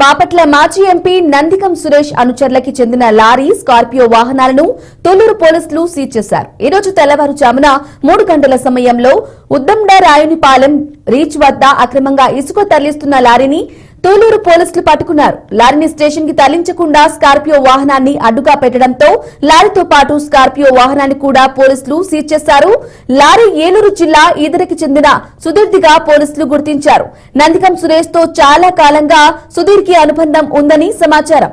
బాపట్ల మాజీ ఎంపీ నందికం సురేష్ అనుచరులకి చెందిన lorry Scorpio వాహనాలను తొల్లూరు పోలీసులు సీజ్ చేశారు. ఈ రోజు తెల్లవారుజామున మూడు గంటల సమయంలో ఉద్దండ రాయునిపాలెం రీచ్ వద్ద అక్రమంగా ఇసుక తరలిస్తున్న లారీని తోలూరు పోలీసులు పట్టుకున్నారు. లారీని స్టేషన్కి తరలించకుండా స్కార్పియో వాహనాన్ని అడ్డుగా పెట్టడంతో లారీతో పాటు స్కార్పియో వాహనాన్ని కూడా పోలీసులు సీజ్ చేశారు. లారీ ఏలూరు జిల్లా ఈదరికి చెందిన సుధీర్దిగా పోలీసులు గుర్తించారు. నందికం సురేష్తో చాలా కాలంగా సుధీర్కి అనుబంధం ఉందని సమాచారం.